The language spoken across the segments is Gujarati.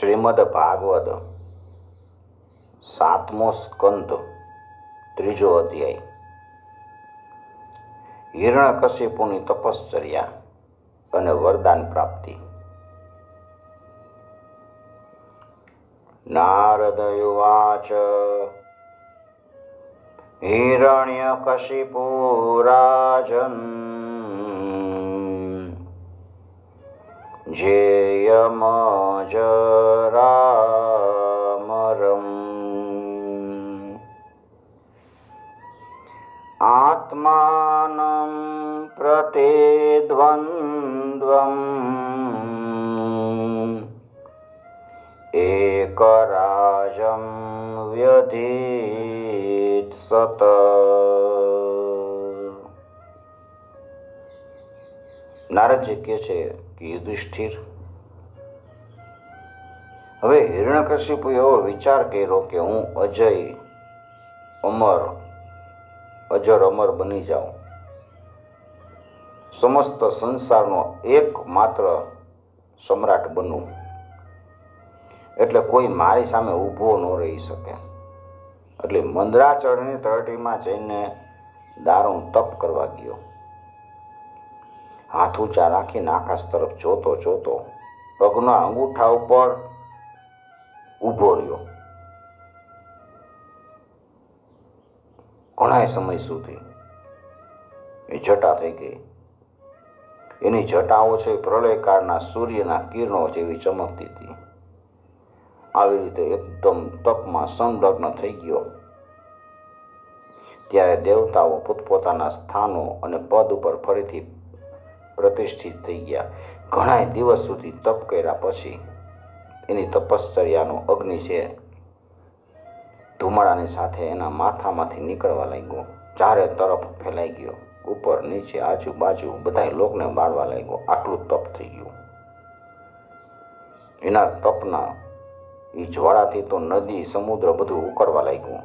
શ્રીમદ ભાગવત સાતમો સ્કંદ ત્રીજો અધ્યાય. હિરણ્યકશિપુની તપશ્ચર્યા અને વરદાન પ્રાપ્તિ. નારદયુવાચ હિરણ્યકશિપુ जेयमजरामरम् आत्मानं प्रति द्वन्द्वम् एकराजं व्यधीत्सत નારદજી કહે છે યુધિષ્ઠિર હવે હિરણ્યકશિપુ એવો વિચાર કર્યો કે હું અજય અમર, અજર અમર બની જાઉં. સમસ્ત સંસારનો એકમાત્ર સમ્રાટ બનું. એટલે કોઈ મારી સામે ઊભો ન રહી શકે. એટલે મંદરાચળની તળટીમાં જઈને દારૂણ તપ કરવા ગયો. હાથ ઊંચા રાખીને આકાશ તરફ જોતો જોતો પગના અંગૂઠા ઉપર ઊભો રહ્યો. ઘણા સમય સુધી એ જટા થઈ ગઈ. એની જટાઓ છે પ્રલયકાળના સૂર્યના કિરણો જેવી ચમકતી હતી. આવી રીતે એકદમ તપમાં સંલગ્ન થઈ ગયો. ત્યારે દેવતાઓ પોતપોતાના સ્થાનો અને પદ ઉપર ફરીથી પ્રતિષ્ઠિત થઈ ગયા. ઘણા દિવસ સુધી તપ કર્યા પછી એની તપશ્ચર્યાનો અગ્નિ છે. ધુમાડાની સાથે એના માથામાંથી નીકળવા લાગ્યો. ચારે તરફ ફેલાઈ ગયો. ઉપર, નીચે, આજુબાજુ બધા લોકને મારવા લાગ્યો. આટલું તપ થઈ ગયું. એના તપના એ જ્વાળાથી તો નદી, સમુદ્ર બધું ઉકળવા લાગ્યું.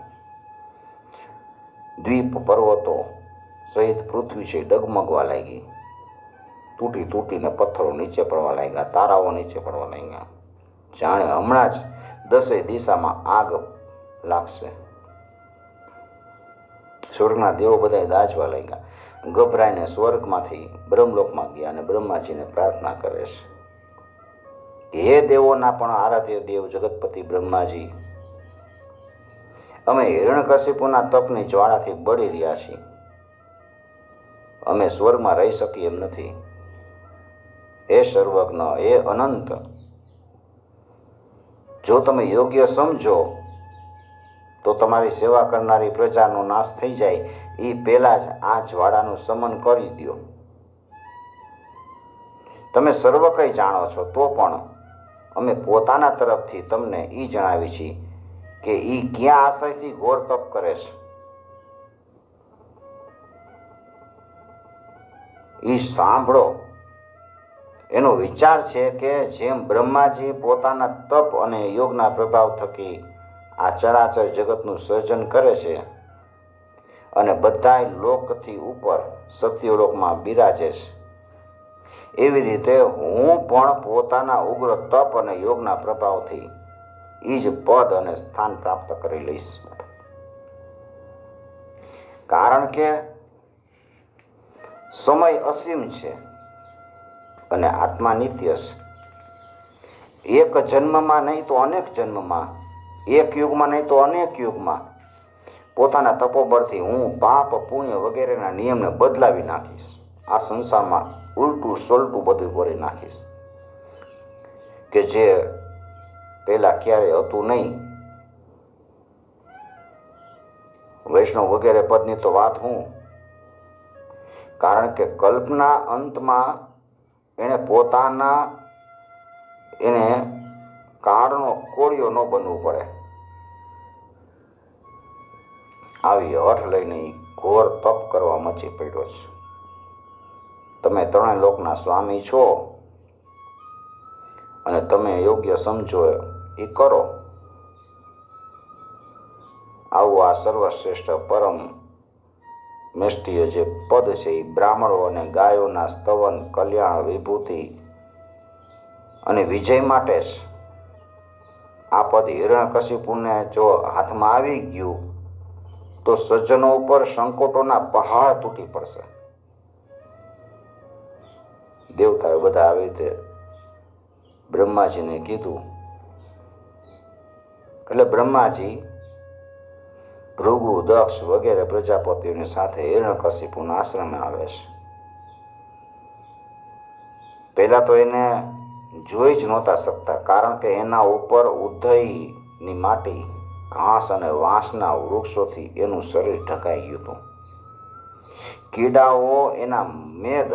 દ્વીપ, પર્વતો સહિત પૃથ્વી છે, ડગમગવા લાગી. તૂટી તૂટીને પથ્થરો નીચે પડવા લાગ્યા, તારાઓ નીચે પડવા લાગ્યા. જાણે હમણાં જ દસે દિશામાં આગ લાગશે. સ્વર્ગના દેવો બધા દાજવા લાગ્યા. ગભરાઈને સ્વર્ગમાંથી બ્રહ્મલોકમાં ગયા અને બ્રહ્માજીને પ્રાર્થના કરે છે. હે દેવોના પણ આરાધ્ય દેવ જગતપતિ બ્રહ્માજી, અમે હિરણકશિપુના તપની જ્વાળાથી બળી રહ્યા છીએ. અમે સ્વર્ગમાં રહી શકીએ એમ નથી. હે સર્વજ્ઞ, એ અનંત. જો તમે યોગ્ય સમજો, તો તમારી સેવા કરનારી પ્રજાનો નાશ થઈ જાય. એ પહેલા જ આ જ્વાળાનું સમન કરી દો તમે સર્વ કંઈ જાણો છો, તો પણ અમે પોતાના તરફથી તમને એ જણાવી છીએ કે એ ક્યાં આશયથી ઘોર તપ કરે છે. એ સાંભળો. એનો વિચાર છે કે જેમ બ્રહ્માજી પોતાના તપ અને યોગના પ્રભાવ થકી આ ચરાચર જગતનું સર્જન કરે છે અને બધાય લોકથી ઉપર સત્યલોકમાં બિરાજે છે. એવી રીતે હું પણ પોતાના ઉગ્ર તપ અને યોગના પ્રભાવથી એ જ પદ અને સ્થાન પ્રાપ્ત કરી લઈશ. કારણ કે સમય અસીમ છે. અને આત્મા નિત્ય એક જન્મમાં નહીં તો અનેક જન્મમાં, એક યુગમાં નહીં તો અનેક યુગમાં પોતાના તપોબળથી હું પાપ, પુણ્ય વગેરેના નિયમને બદલાવી નાખીશ. આ સંસારમાં ઉલટું સોલટું બધું કરી નાખીશ. કે જે પહેલાં ક્યારેય હતું નહીં. વૈષ્ણવ વગેરે પદની તો વાત હું. કારણ કે કલ્પના અંતમાં એણે પોતાના એને કાળનો કોળિયો ન બનવું પડે. આવી હઠ લઈને ઘોર તપ કરવા મચી પડ્યો છે. તમે ત્રણેય લોકના સ્વામી છો અને તમે યોગ્ય સમજો એ કરો. આવું આ સર્વશ્રેષ્ઠ પરમ મેષ્ટીય જે પદ છે એ બ્રાહ્મણો અને ગાયોના સ્તવન, કલ્યાણ, વિભૂતિ અને વિજય માટે જ આ પદ હિરણ્યકશિપુને જો હાથમાં આવી ગયું, તો સજ્જનો ઉપર સંકોટોના પહાડ તૂટી પડશે. દેવતાએ બધા આવી રીતે બ્રહ્માજીને કીધું, એટલે બ્રહ્માજી ભૃગુ, દક્ષ વગેરે પ્રજાપતિઓની સાથે હિરણ્યકશિપુના આશ્રમે આવે છે. પહેલા તો એને જોઈ જ નહોતા શકતા, કારણ કે એના ઉપર ઉદયની માટી, ઘાસ અને વાંસના વૃક્ષોથી એનું શરીર ઢકાઈ ગયું હતું. કીડાઓ, એના મેદ,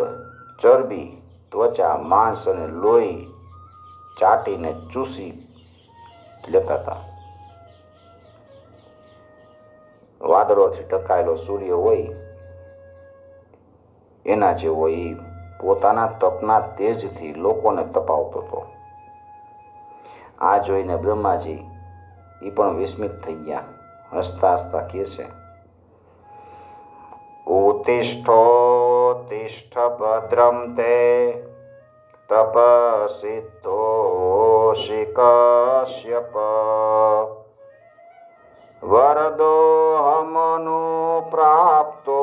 ચરબી, ત્વચા, માંસ અને લોહી ચાટીને ચૂસી લેતા હતા. વાદળોથી ઢકાયેલો સૂર્ય હોય, એના જેવો એ પોતાના તપના તેજથી લોકોને તપાવતો હતો. આ જોઈને બ્રહ્માજી એ પણ વિસ્મિત થઈ ગયા. હસતા હસતા કહે છે, ઉતિષ્ઠો તિષ્ઠ ભદ્રમ તે તપસિદ્ધોષિ કશ્યપ વરદો હમનુ પ્રાપ્તો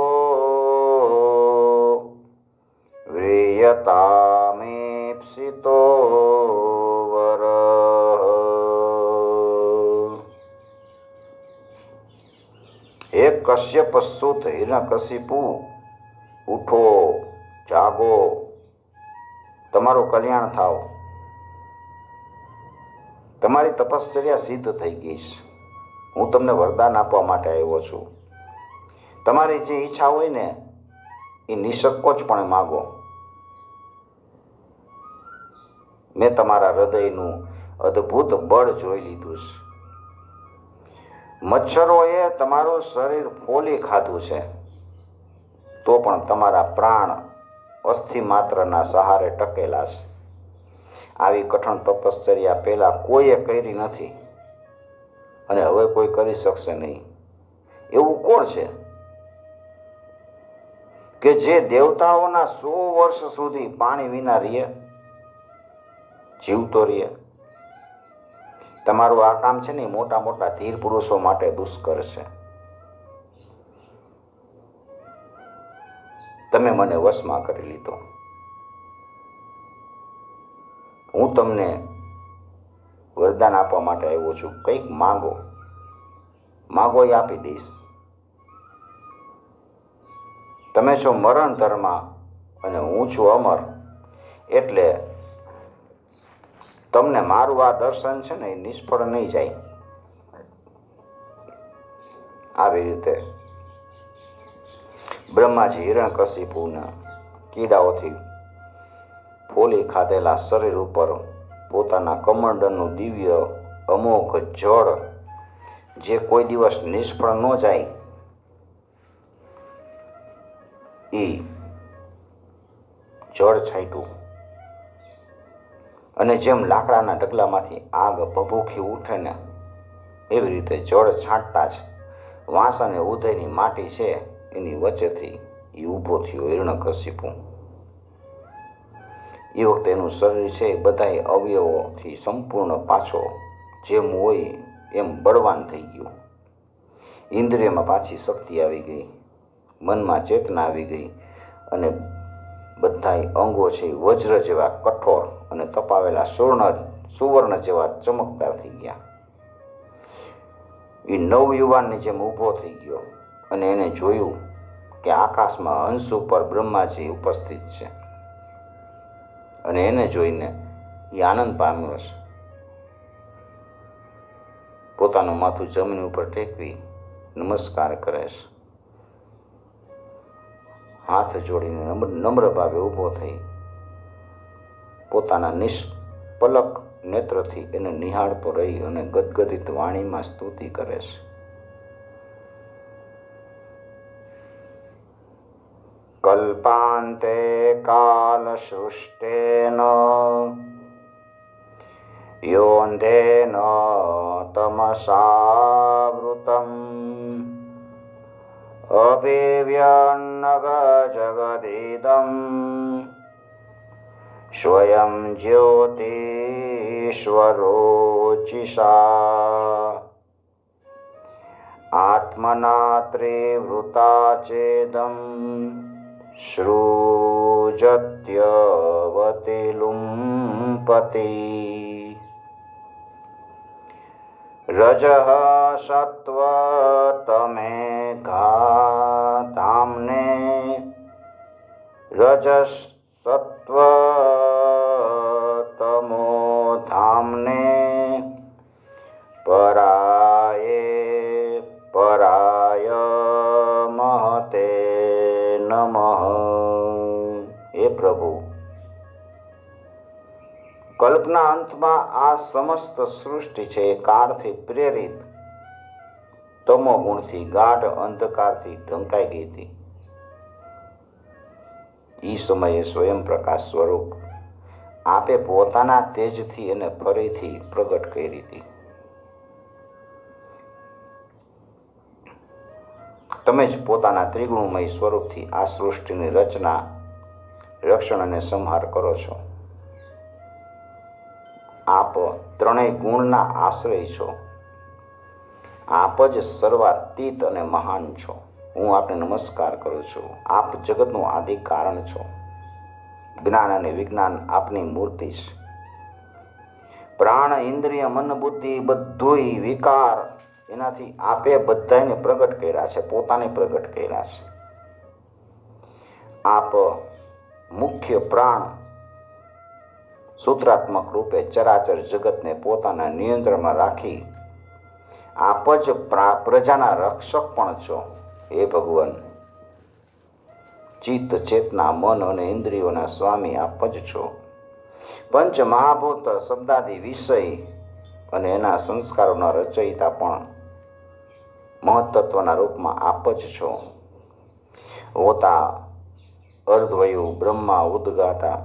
વ્રિયતામેપ્સિતો વર હે કશ્યપ સુત હિરણ્યકશિપુ ઉઠો જાગો તમારું કલ્યાણ થાવ. તમારી તપશ્ચર્યા સિદ્ધ થઈ ગઈ છે. હું તમને વરદાન આપવા માટે આવ્યો છું. તમારી જે ઈચ્છા હોય ને, એ નિસંકોચપણે માગો. મેં તમારા હૃદયનું અદ્ભુત બળ જોઈ લીધું છે. મચ્છરોએ તમારું શરીર ફોલી ખાધું છે. તો પણ તમારા પ્રાણ અસ્થિ માત્રના સહારે ટકેલા છે. આવી કઠણ તપશ્ચર્યા પહેલાં કોઈએ કરી નથી. અને હવે કોઈ કરી શકશે નહીં. એવું કોણ છે? કે જે દેવતાઓના સો વર્ષ સુધી પાણી વિના રહીએ, જીવતો રહીએ. તમારું આ કામ છે ને મોટા મોટા ધીર પુરુષો માટે દુષ્કર છે. તમે મને વશમાં કરી લીધો. હું તમને વરદાન આપવા માટે આવ્યો છું. કંઈક માગો. માગો એ આપી દઈશ. તમે છો મરણ ધર્મા અને હું છું અમર. એટલે તમને મારું આ દર્શન છે ને એ નિષ્ફળ નહીં જાય. આવી રીતે. બ્રહ્માજી હિરણ્યકશિપુના કીડાઓથી ફોલી ખાધેલા શરીર ઉપર પોતાના કમંડરનું દિવ્ય અમોઘ જળ જે કોઈ દિવસ નિષ્ફળ ન જાય, એ જળ છાંટ્યું. અને જેમ લાકડાના ઢગલામાંથી આગ ભભૂખી ઉઠે ને, એવી રીતે જળ છાંટતા જ વાંસ અને ઉદયની માટી છે, એની વચ્ચેથી એ ઊભો થયો હિરણ્યકશિપુ એ વખતે એનું શરીર છે બધાય અવયવોથી સંપૂર્ણ પાછો જેમ હોય એમ બળવાન થઈ ગયું. ઇન્દ્રિયમાં પાછી શક્તિ આવી ગઈ, મનમાં ચેતના આવી ગઈ અને બધાય અંગો છે વજ્ર જેવા કઠોર અને તપાવેલા સુવર્ણ સુવર્ણ જેવા ચમકદાર થઈ ગયા. એ નવયુવાનની જેમ ઊભો થઈ ગયો અને એને જોયું કે આકાશમાં હંસ ઉપર બ્રહ્માજી ઉપસ્થિત છે. અને એને જોઈને એ આનંદ પામ્યો છે પોતાનું માથું જમીન ઉપર ટેકવી નમસ્કાર કરે છે. હાથ જોડીને નમ્ર ભાવે ઊભો થઈ પોતાના નિષ્પલક નેત્રથી એને નિહાળતો રહી અને ગદગદિત વાણીમાં સ્તુતિ કરે છે. कल्पान्ते कालसृष्टेन। योऽन्धेन तमसावृतम्। अपि स्वयं स्वयं आत्मना त्रिवृता चेदम्। ત્રિવૃતા તમે સૃજત્યવતિ રજ રજઃ પ્રભુ. કલ્પના અંતમાં આ સમસ્ત સૃષ્ટિ છે કાળથી પ્રેરિત. તમો ગુણથી ગાઢ અંધકારથી ઢંકાઈ ગઈ હતી. એ સમયે સ્વયં પ્રકાશ સ્વરૂપ આપે પોતાના તેજથી અને ફરીથી પ્રગટ કરી હતી. તમે જ પોતાના ત્રિગુણમય સ્વરૂપથી આ સૃષ્ટિની રચના રક્ષણ અને સંહાર કરો છો. આપ ત્રણેય ગુણના આશ્રય છો. આપ જ સર્વાતીત અને મહાન છો. હું આપને નમસ્કાર કરું છું. આપ જગતનું આદિ કારણ છો. જ્ઞાન અને વિજ્ઞાન આપની મૂર્તિ છે. પ્રાણ, ઇન્દ્રિય, મન, બુદ્ધિ બધુંય વિકાર એનાથી આપે બધાને પ્રગટ કર્યા છે, પોતાને પ્રગટ કર્યા છે. આપ મુખ્ય પ્રાણ સૂત્રાત્મક રૂપે ચરાચર જગતને પોતાના નિયંત્રણમાં રાખી આપ જ પ્રજાના રક્ષક પણ છો, હે ભગવાન. ચિત્ત, ચેતના, મન અને ઇન્દ્રિયોના સ્વામી આપ જ છો. પંચ મહાભૂત શબ્દાદી વિષય અને એના સંસ્કારોના રચયિતા પણ મહત્તત્વના રૂપમાં આપ જ છો. હોતા અર્ધવયુ બ્રહ્મા ઉદગાતા.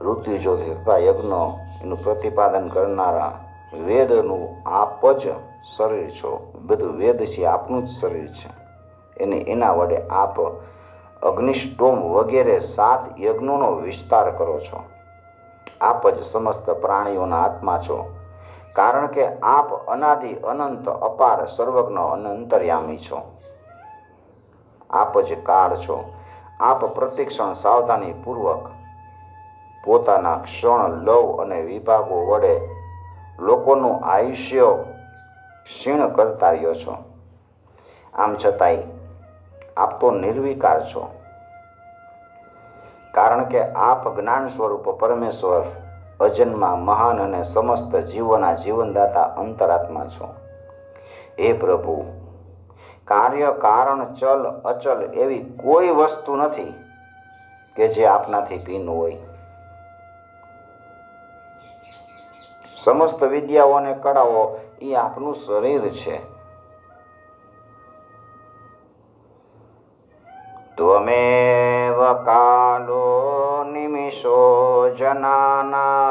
ઋતુજો તથા યજ્ઞ એનું પ્રતિપાદન કરનારા વેદનું આપ જ શરીર છો. બધું વેદ છે, આપનું જ શરીર છે. એને એના વડે આપ અગ્નિષ્ટોમ વગેરે સાત યજ્ઞોનો વિસ્તાર કરો છો. આપ જ સમસ્ત પ્રાણીઓના આત્મા છો. કારણ કે આપ અનાદિ અનંત અપાર સર્વજ્ઞ અનંતર્યામી છો. આપ જ કાળ છો. આપ પ્રતિક્ષણ સાવધાની પૂર્વક પોતાના ક્ષણ લવ અને વિભાગો વડે લોકોનું આયુષ્ય ક્ષીણ કરતા રહ્યો છો. આમ છતાંય આપ તો નિર્વિકાર છો. કારણ કે આપ જ્ઞાન સ્વરૂપ પરમેશ્વર, અજન્મા, મહાન અને સમસ્ત જીવોના જીવનદાતા અંતરાત્મા છો. હે પ્રભુ કાર્ય, કારણ, ચલ, અચલ એવી કોઈ વસ્તુ નથી કે જે આપનાથી ભિન્ન હોય. સમસ્ત વિદ્યાઓ અને કળાઓ એ આપનું શરીર છે. ત્વમેવ કાલો નિમિષો જનાનામ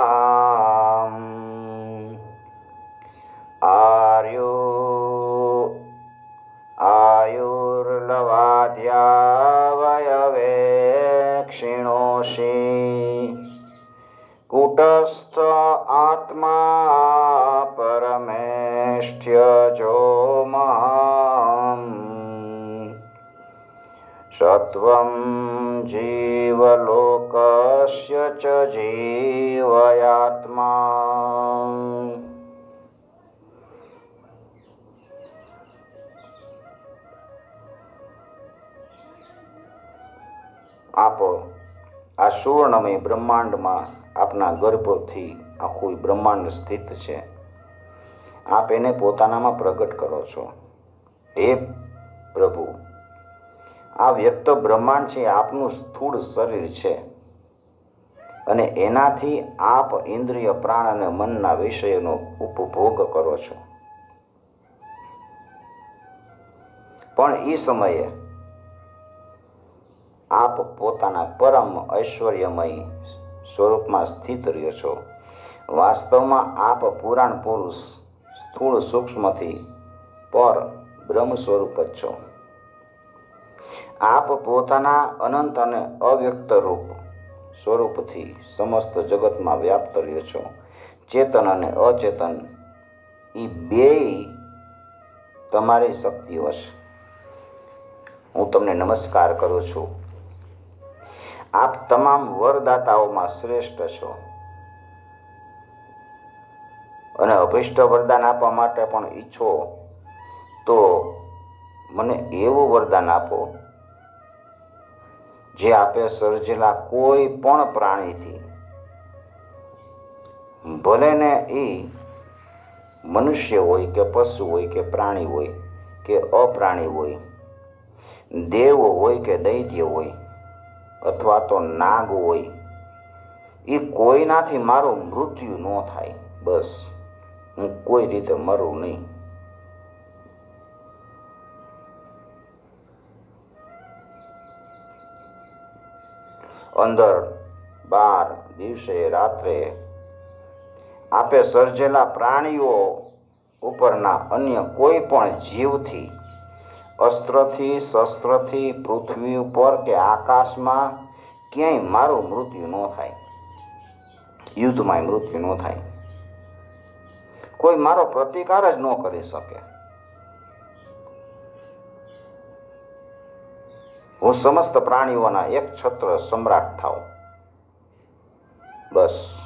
જીવલોકસ્ય ચ જીવયાત્મા આપ, આ સુવર્ણમય બ્રહ્માંડમાં આપના ગર્ભથી આખું બ્રહ્માંડ સ્થિત છે. આપ એને પોતાનામાં પ્રગટ કરો છો. હે પ્રભુ આ વ્યક્ત બ્રહ્માંડ છે, આપનું સ્થૂળ શરીર છે. અને એનાથી આપ ઇન્દ્રિય, પ્રાણ અને મનના વિષયનો ઉપભોગ કરો છો. પણ એ સમયે આપ પોતાના પરમ ઐશ્વર્યમય સ્વરૂપમાં સ્થિત રહ્યો છો. વાસ્તવમાં આપ પુરાણ પુરુષ, સ્થૂળ સૂક્ષ્મથી પર બ્રહ્મ સ્વરૂપ જ છો. આપ પોતાના અનંત અને અવ્યક્ત રૂપ સ્વરૂપથી સમસ્ત જગતમાં વ્યાપ્ત રહ્યો છો. ચેતન અને અચેતન એ બેય તમારી શક્તિઓ છે હું તમને નમસ્કાર કરું છું. આપ તમામ વરદાતાઓમાં શ્રેષ્ઠ છો. અને અભિષ્ટ વરદાન આપવા માટે પણ ઈચ્છો, તો મને એવું વરદાન આપો જે આપે સર્જેલા કોઈ પણ પ્રાણીથી. ભલે ને એ મનુષ્ય હોય કે પશુ હોય કે પ્રાણી હોય કે અપ્રાણી હોય, દેવ હોય કે દૈત્ય હોય, અથવા તો નાગ હોય એ કોઈનાથી મારું મૃત્યુ ન થાય. બસ, હું કોઈ રીતે મરું નહીં. અંદર બાર, દિવસે રાત્રે. આપે સર્જેલા પ્રાણીઓ ઉપરના અન્ય કોઈ પણ જીવથી, અસ્ત્રથી, શસ્ત્રથી, પૃથ્વી ઉપર કે આકાશમાં ક્યાંય મારું મૃત્યુ ન થાય. યુદ્ધમાં મૃત્યુ ન થાય. કોઈ મારો પ્રતિકાર જ ન કરી શકે. હું સમસ્ત પ્રાણીઓના એક છત્ર સમ્રાટ થાઉં. બસ,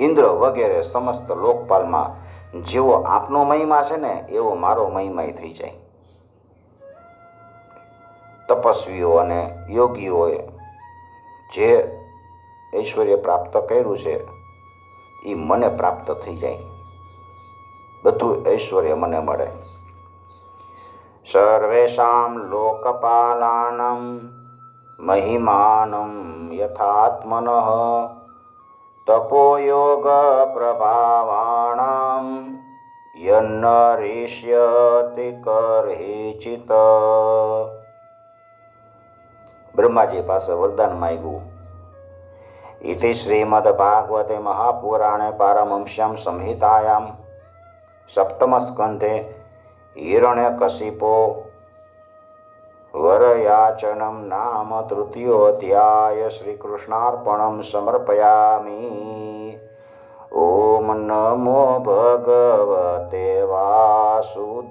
ઇન્દ્ર વગેરે સમસ્ત લોકપાલમાં જેવો આપનો મહિમા છે ને, એવો મારો મહિમાય થઈ જાય. તપસ્વીઓ અને યોગીઓએ જે ઐશ્વર્ય પ્રાપ્ત કર્યું છે એ મને પ્રાપ્ત થઈ જાય. બધું ઐશ્વર્ય મને મળે. સર્વેષાં લોકપાલાનં મહિમાनं यथात्मनः પ્રભાવાણાં યન્નરિષ્યતિ કરહિચિત બ્રહ્માજી પાસે વરદાન માંગ્યું ઇતિ શ્રીમદ્ભાગવતે મહાપુરાણે પારમંશ્યમ સંહિતાયામ સપ્તમસ્કંધે હિરણ્યકશિપો વરયાચનમ નામ તૃતીયોધ્યાય શ્રીકૃષ્ણાર્પણમ સમર્પયામી. ઓમ નમો ભગવતે વાસુદેવાય.